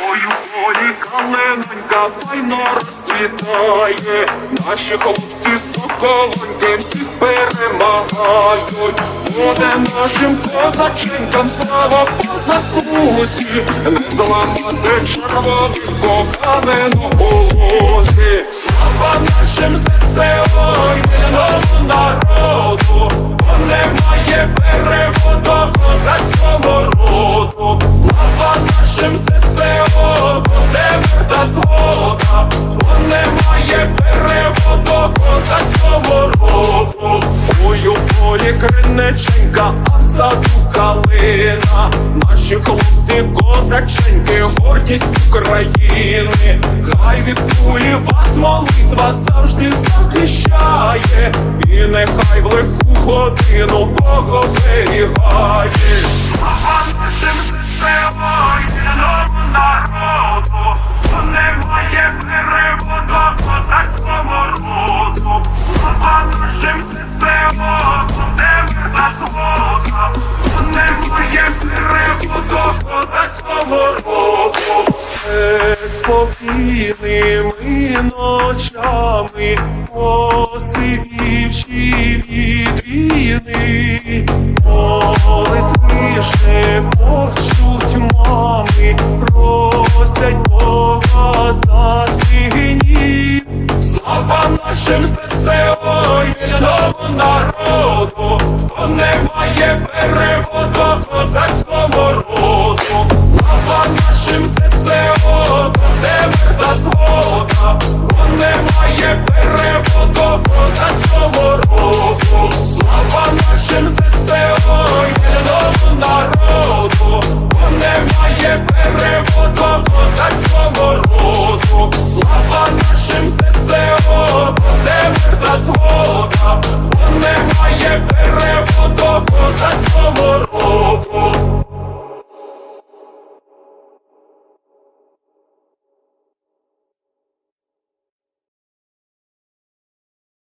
Ой, у полі файно розцвітає, наші хлопці соколоньки всіх перемагають. Буде нашим козаченькам слава по заслузі, не зламати червоних по каменолозі. Слава нашим криниченька, а в саду калина. Наші хлопці козаченьки, гордість України. Хай від кулі вас молитва завжди захищає, і нехай в лиху годину Бог оберігає. спокійними ночами, посивівши від війни, молитви шепочуть мами, просять Бога за. Слава нашим ССО, народу, бо немає берег. морозу, слава нашим.